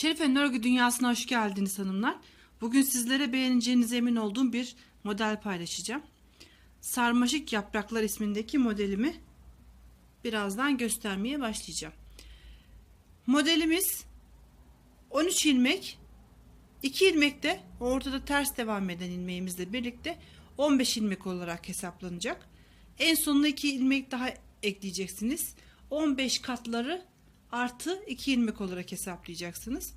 Şerife Örgü Dünyası'na hoş geldiniz hanımlar. Bugün sizlere beğeneceğinize emin olduğum bir model paylaşacağım. Sarmaşık Yapraklar ismindeki modelimi birazdan göstermeye başlayacağım. Modelimiz 13 ilmek, 2 ilmek de ortada ters devam eden ilmeğimizle birlikte 15 ilmek olarak hesaplanacak. En sonuna 2 ilmek daha ekleyeceksiniz. 15 katları artı 2 ilmek olarak hesaplayacaksınız.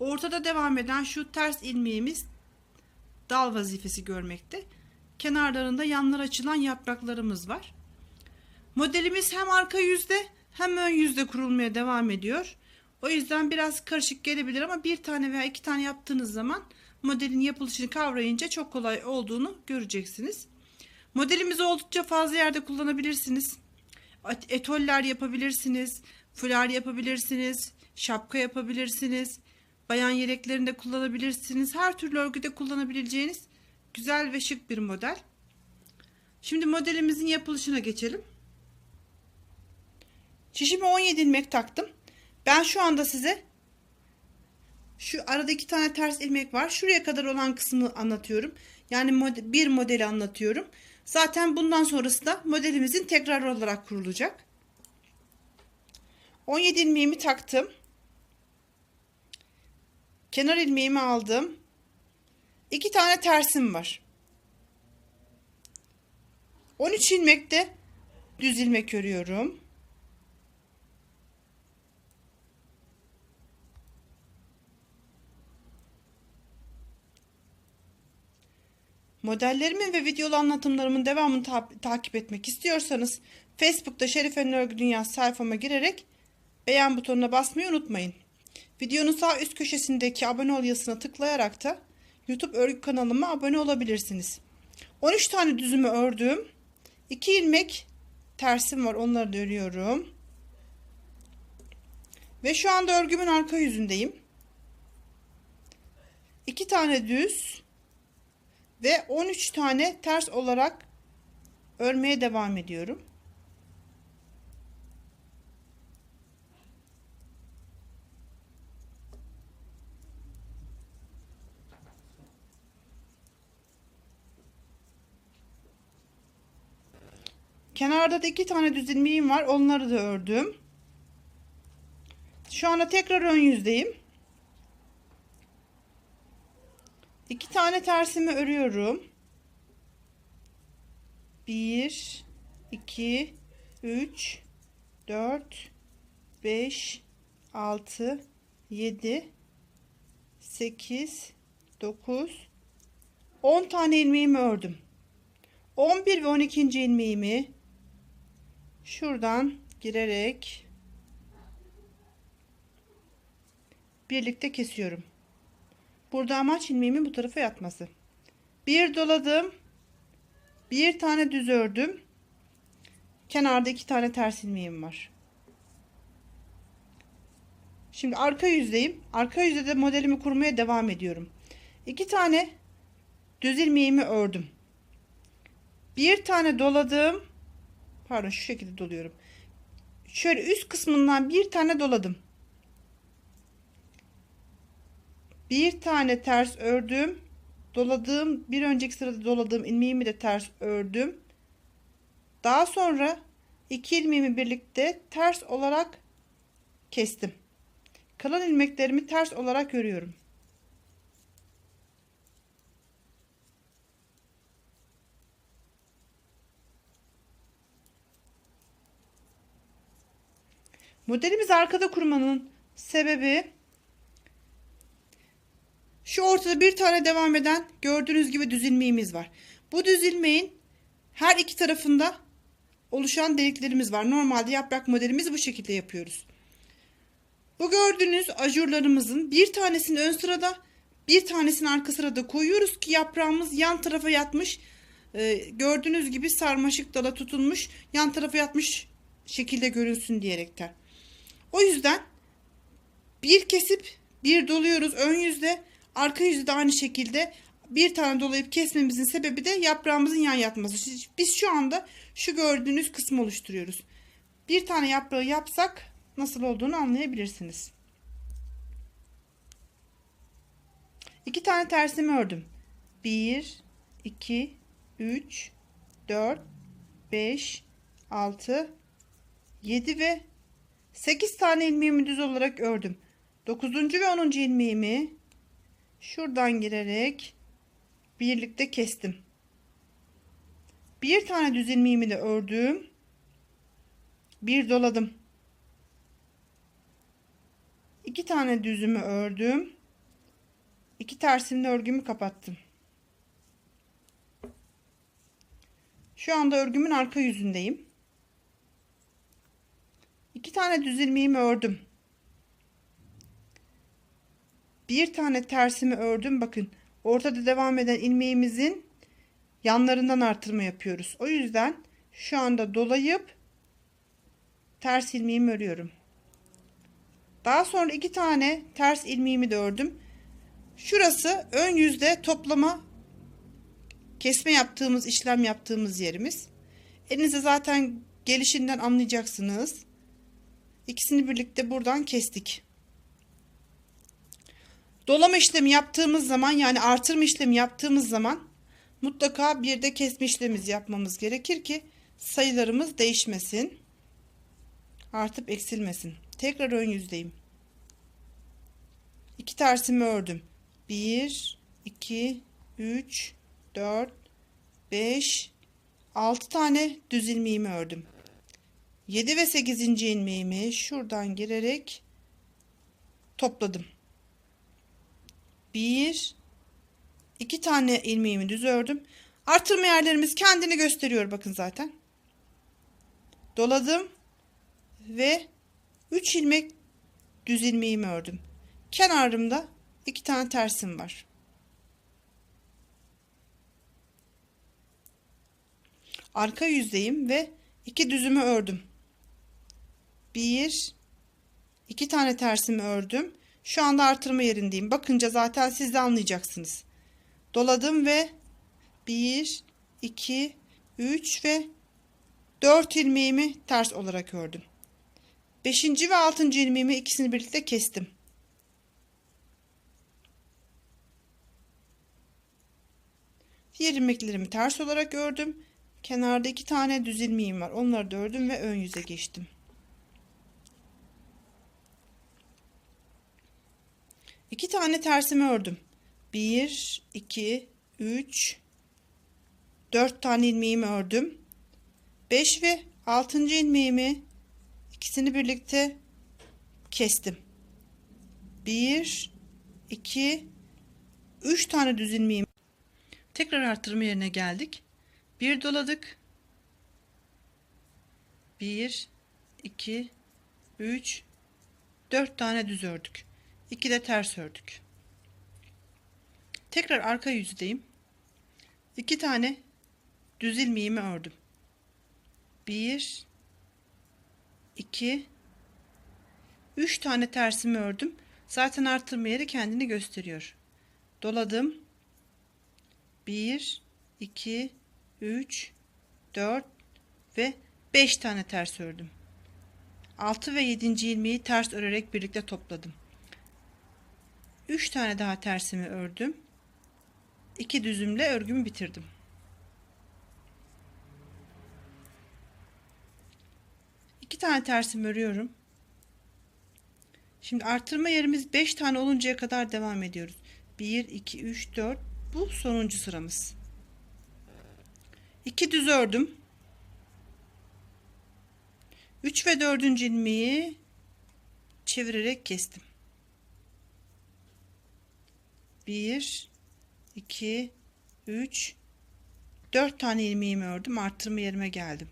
Ortada devam eden şu ters ilmeğimiz dal vazifesi görmekte. Kenarlarında yanlar açılan yapraklarımız var. Modelimiz hem arka yüzde hem ön yüzde kurulmaya devam ediyor. O yüzden biraz karışık gelebilir ama bir tane veya iki tane yaptığınız zaman modelin yapılışını kavrayınca çok kolay olduğunu göreceksiniz. Modelimizi oldukça fazla yerde kullanabilirsiniz. Etoller yapabilirsiniz, fular yapabilirsiniz, şapka yapabilirsiniz, bayan yeleklerinde kullanabilirsiniz. Her türlü örgüde kullanabileceğiniz güzel ve şık bir model. Şimdi modelimizin yapılışına geçelim. Şişime 17 ilmek taktım. Ben şu anda size şu arada iki tane ters ilmek var. Şuraya kadar olan kısmı anlatıyorum. Yani mod bir modeli anlatıyorum. Zaten bundan sonrası da modelimizin tekrar olarak kurulacak. 17 ilmeğimi taktım. Kenar ilmeğimi aldım. İki tane tersim var. 13 ilmekte düz ilmek örüyorum. Modellerimin ve videolu anlatımlarımın devamını ta takip etmek istiyorsanız Facebook'ta Şerife'nin Örgü Dünyası sayfama girerek beğen butonuna basmayı unutmayın. Videonun sağ üst köşesindeki abone ol yazısına tıklayarak da YouTube örgü kanalıma abone olabilirsiniz. 13 tane düzümü ördüm. 2 ilmek tersim var onları da örüyorum. Ve şu anda örgümün arka yüzündeyim. 2 tane düz ve 13 tane ters olarak örmeye devam ediyorum. Kenarda da iki tane düz ilmeğim var. Onları da ördüm. Şu anda tekrar ön yüzdeyim. İki tane tersimi örüyorum. Bir, iki, üç, dört, beş, altı, yedi, sekiz, dokuz, on tane ilmeğimi ördüm. 11 ve 12. ilmeğimi şuradan girerek birlikte kesiyorum. Burada amaç ilmeğimin bu tarafa yatması. Bir doladım. Bir tane düz ördüm. Kenarda iki tane ters ilmeğim var. Şimdi arka yüzdeyim. Arka yüzde de modelimi kurmaya devam ediyorum. İki tane düz ilmeğimi ördüm. Bir tane doladım. Pardon şu şekilde doluyorum. Şöyle üst kısmından bir tane doladım. Bir tane ters ördüm. Doladığım bir önceki sırada doladığım ilmeğimi de ters ördüm. Daha sonra iki ilmeğimi birlikte ters olarak kestim. Kalan ilmeklerimi ters olarak örüyorum. Modelimiz arkada kurmanın sebebi şu ortada bir tane devam eden gördüğünüz gibi düz ilmeğimiz var. Bu düz ilmeğin her iki tarafında oluşan deliklerimiz var. Normalde yaprak modelimizi bu şekilde yapıyoruz. Bu gördüğünüz ajurlarımızın bir tanesini ön sırada bir tanesini arka sırada koyuyoruz ki yaprağımız yan tarafa yatmış. Ee, gördüğünüz gibi sarmaşık dala tutulmuş yan tarafa yatmış şekilde görünsün diyerekten. O yüzden bir kesip bir doluyoruz ön yüzde arka yüzde de aynı şekilde bir tane dolayıp kesmemizin sebebi de yaprağımızın yan yatması. Biz şu anda şu gördüğünüz kısmı oluşturuyoruz. Bir tane yaprağı yapsak nasıl olduğunu anlayabilirsiniz. İki tane tersimi ördüm. 1, 2, 3, 4, 5, 6, 7 ve 8 tane ilmeğimi düz olarak ördüm. 9. ve 10. ilmeğimi şuradan girerek birlikte kestim. Bir tane düz ilmeğimi de ördüm. Bir doladım. İki tane düzümü ördüm. İki tersimli örgümü kapattım. Şu anda örgümün arka yüzündeyim. İki tane düz ilmeğimi ördüm. Bir tane tersimi ördüm. Bakın ortada devam eden ilmeğimizin yanlarından artırma yapıyoruz. O yüzden şu anda dolayıp ters ilmeğimi örüyorum. Daha sonra iki tane ters ilmeğimi de ördüm. Şurası ön yüzde toplama kesme yaptığımız işlem yaptığımız yerimiz. Elinize zaten gelişinden anlayacaksınız. İkisini birlikte buradan kestik. Dolama işlemi yaptığımız zaman yani artırma işlemi yaptığımız zaman mutlaka bir de kesme işlemimiz yapmamız gerekir ki sayılarımız değişmesin. Artıp eksilmesin. Tekrar ön yüzdeyim. İki tersimi ördüm. 1 2 3 4 5 6 tane düz ilmeğimi ördüm. 7 ve 8. ilmeğimi şuradan girerek topladım. 1 2 tane ilmeğimi düz ördüm. Artırma yerlerimiz kendini gösteriyor bakın zaten. Doladım ve 3 ilmek düz ilmeğimi ördüm. Kenarımda 2 tane tersim var. Arka yüzdeyim ve 2 düzümü ördüm. 1 2 tane tersimi ördüm. Şu anda artırma yerindeyim. Bakınca zaten siz de anlayacaksınız. Doladım ve 1 2 3 ve 4 ilmeğimi ters olarak ördüm. 5. ve 6. ilmeğimi ikisini birlikte kestim. Diğer ilmeklerimi ters olarak ördüm. Kenarda iki tane düz ilmeğim var. Onları da ördüm ve ön yüze geçtim. İki tane tersimi ördüm. 1, 2, 3, 4 tane ilmeğimi ördüm. 5 ve 6. ilmeğimi ikisini birlikte kestim. 1, 2, 3 tane düz ilmeğim. Tekrar arttırma yerine geldik. Bir doladık. 1, 2, 3, 4 tane düz ördük. 2 de ters ördük. Tekrar arka yüzdeyim. 2 tane düz ilmeğimi ördüm. 1 2 3 tane tersimi ördüm. Zaten artırma kendini gösteriyor. Doladım. 1 2 3 4 ve 5 tane ters ördüm. 6 ve 7. ilmeği ters örerek birlikte topladım. 3 tane daha tersimi ördüm. 2 düzümle örgümü bitirdim. İki tane tersimi örüyorum. Şimdi artırma yerimiz 5 tane oluncaya kadar devam ediyoruz. 1 2 3 4 bu sonuncu sıramız. 2 düz ördüm. 3 ve 4. ilmeği çevirerek kestim. 1 2 3 4 tane ilmeğimi ördüm. Arttırma yerime geldim.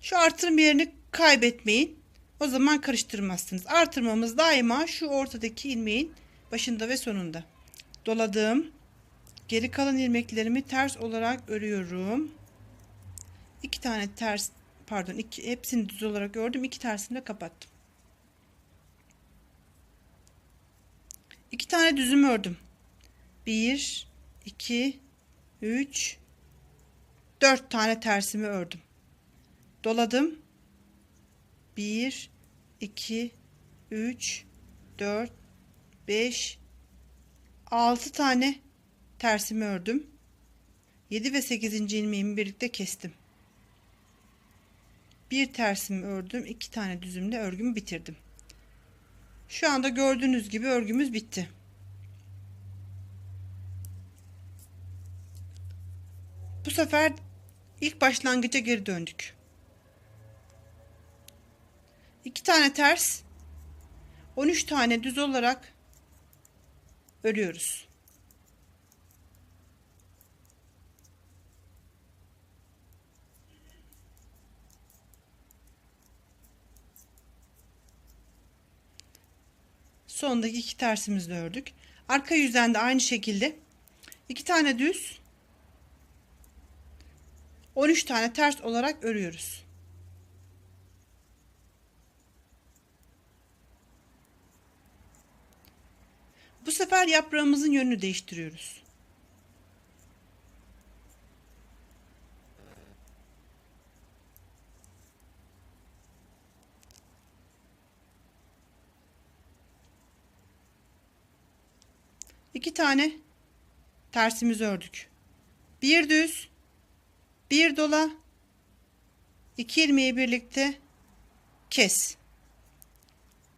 Şu artırma yerini kaybetmeyin. O zaman karıştırmazsınız. Artırmamız daima şu ortadaki ilmeğin başında ve sonunda. Doladım. Geri kalan ilmeklerimi ters olarak örüyorum. İki tane ters pardon iki, hepsini düz olarak ördüm. İki tersini de kapattım. İki tane düzüm ördüm. Bir, iki, üç, dört tane tersimi ördüm. Doladım. Bir, iki, üç, dört, beş, 6 tane tersimi ördüm. 7 ve 8. ilmeğimi birlikte kestim. Bir tersimi ördüm. 2 tane düzümle örgümü bitirdim. Şu anda gördüğünüz gibi örgümüz bitti. Bu sefer ilk başlangıca geri döndük. 2 tane ters 13 tane düz olarak örüyoruz. Sondaki iki tersimizi de ördük. Arka yüzden de aynı şekilde iki tane düz 13 tane ters olarak örüyoruz. Bu sefer yaprağımızın yönünü değiştiriyoruz. İki tane tersimizi ördük. Bir düz, bir dola, iki ilmeği birlikte kes.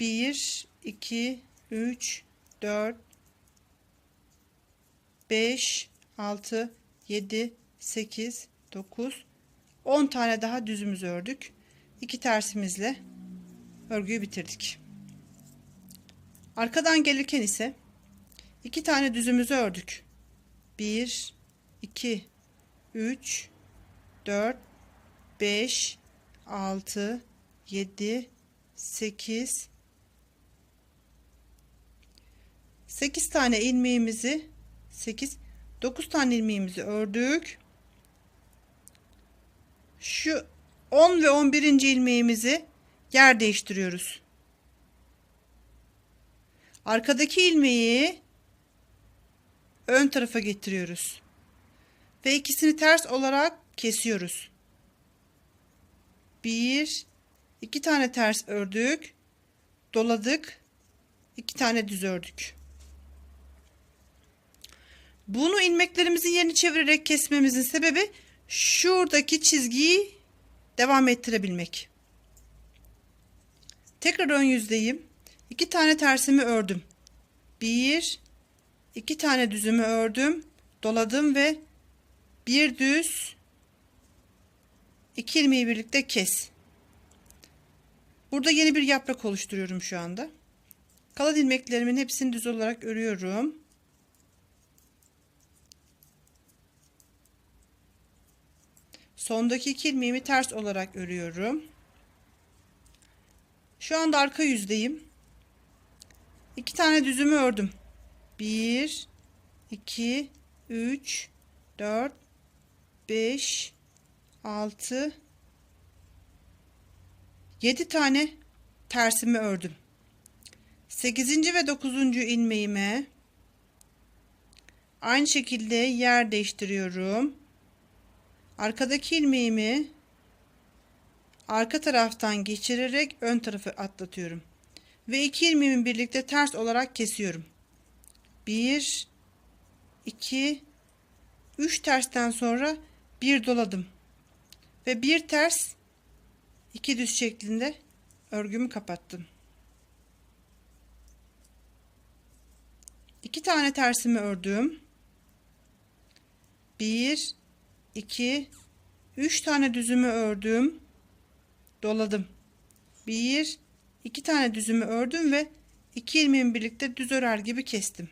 Bir, iki, üç, dört, beş, altı, yedi, sekiz, dokuz, on tane daha düzümüzü ördük. İki tersimizle örgüyü bitirdik. Arkadan gelirken ise iki tane düzümüzü ördük. Bir, iki, üç, dört, beş, altı, yedi, sekiz, 8 tane ilmeğimizi 8 9 tane ilmeğimizi ördük. Şu 10 ve 11. ilmeğimizi yer değiştiriyoruz. Arkadaki ilmeği ön tarafa getiriyoruz. Ve ikisini ters olarak kesiyoruz. Bir, iki tane ters ördük. Doladık. iki tane düz ördük. Bunu ilmeklerimizin yerini çevirerek kesmemizin sebebi şuradaki çizgiyi devam ettirebilmek. Tekrar ön yüzdeyim. İki tane tersimi ördüm. Bir, iki tane düzümü ördüm, doladım ve bir düz iki ilmeği birlikte kes. Burada yeni bir yaprak oluşturuyorum şu anda. Kalan ilmeklerimin hepsini düz olarak örüyorum. Sondaki iki ilmeğimi ters olarak örüyorum. Şu anda arka yüzdeyim. İki tane düzümü ördüm. 1 2 3 4 5 6 7 tane tersimi ördüm. 8. ve 9. ilmeğime aynı şekilde yer değiştiriyorum. Arkadaki ilmeğimi arka taraftan geçirerek ön tarafı atlatıyorum. Ve iki ilmeğimi birlikte ters olarak kesiyorum. 1 2 3 tersten sonra bir doladım. Ve bir ters iki düz şeklinde örgümü kapattım. İki tane tersimi ördüm. Bir 2 3 tane düzümü ördüm. Doladım. 1 2 tane düzümü ördüm ve 2 ilmeğimi birlikte düz örer gibi kestim.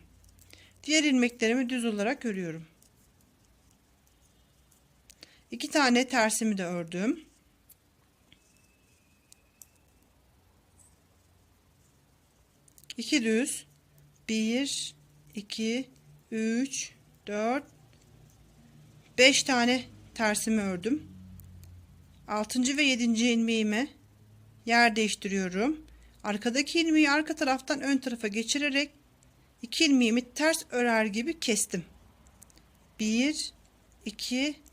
Diğer ilmeklerimi düz olarak örüyorum. 2 tane tersimi de ördüm. İki düz 1 2 3 4 5 tane tersimi ördüm. 6. ve 7. ilmeğime yer değiştiriyorum. Arkadaki ilmeği arka taraftan ön tarafa geçirerek 2 ilmeğimi ters örer gibi kestim. 1 2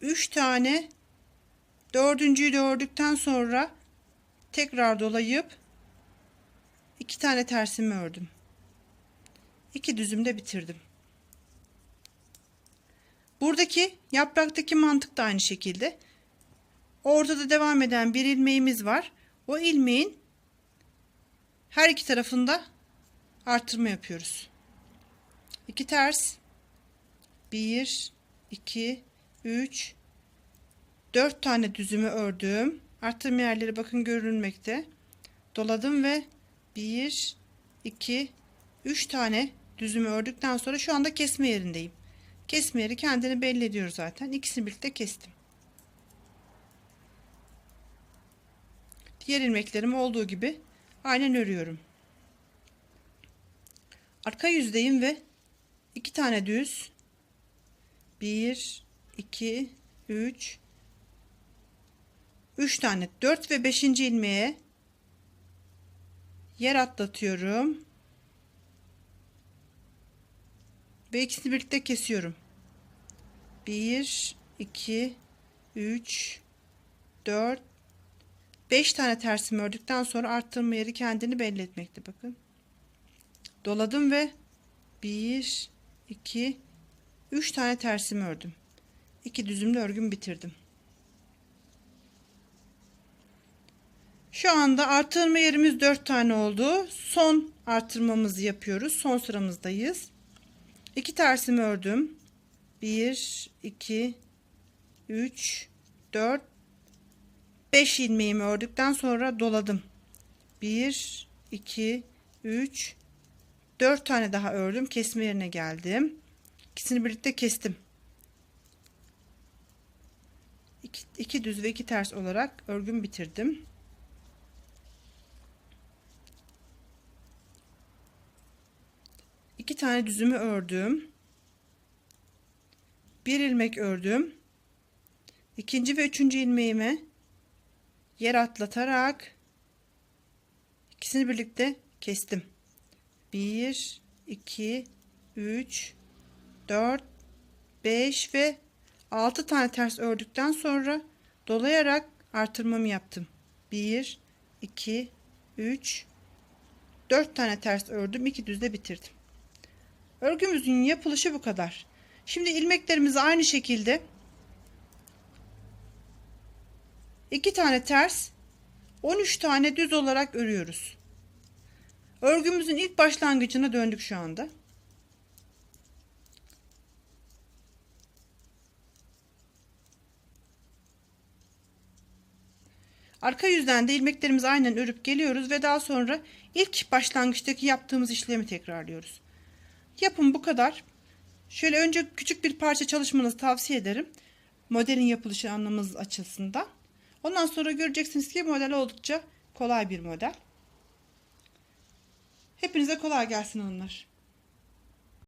3 tane dördüncüyü de ördükten sonra tekrar dolayıp 2 tane tersimi ördüm. iki düzümde bitirdim. Buradaki yapraktaki mantık da aynı şekilde. Ortada devam eden bir ilmeğimiz var. O ilmeğin her iki tarafında artırma yapıyoruz. 2 ters 1 2 3 4 tane düzümü ördüm. Artırma yerleri bakın görünmekte. Doladım ve 1 2 3 tane düzümü ördükten sonra şu anda kesme yerindeyim. Kesme yeri kendini belli ediyor zaten. İkisini birlikte kestim. Diğer ilmeklerim olduğu gibi aynen örüyorum. Arka yüzdeyim ve iki tane düz 1 2 3 3 tane 4 ve 5. ilmeğe yer atlatıyorum. Ve ikisini birlikte kesiyorum. 1 2 3 4 5 tane tersimi ördükten sonra arttırma yeri kendini belli etmekte bakın. Doladım ve 1 2 3 tane tersimi ördüm 2 düzümlü örgümü bitirdim. Şu anda artırma yerimiz 4 tane oldu. Son artırmamızı yapıyoruz. Son sıramızdayız. 2 tersimi ördüm. 1 2 3 4 5 ilmeğimi ördükten sonra doladım. 1 2 3 4 tane daha ördüm. Kesme yerine geldim. İkisini birlikte kestim 2, 2 düz ve 2 ters olarak örgümü bitirdim. İki tane düzümü ördüm. Bir ilmek ördüm. İkinci ve üçüncü ilmeğimi yer atlatarak ikisini birlikte kestim. 1 2 3 4 5 ve 6 tane ters ördükten sonra dolayarak artırmamı yaptım. 1 2 3 4 tane ters ördüm 2 düzle bitirdim. Örgümüzün yapılışı bu kadar. Şimdi ilmeklerimizi aynı şekilde iki tane ters 13 tane düz olarak örüyoruz. Örgümüzün ilk başlangıcına döndük şu anda Arka yüzden de ilmeklerimizi aynen örüp geliyoruz ve daha sonra ilk başlangıçtaki yaptığımız işlemi tekrarlıyoruz. Yapım bu kadar. Şöyle önce küçük bir parça çalışmanızı tavsiye ederim. Modelin yapılışı anlamınız açısından. Ondan sonra göreceksiniz ki model oldukça kolay bir model. Hepinize kolay gelsin onlar.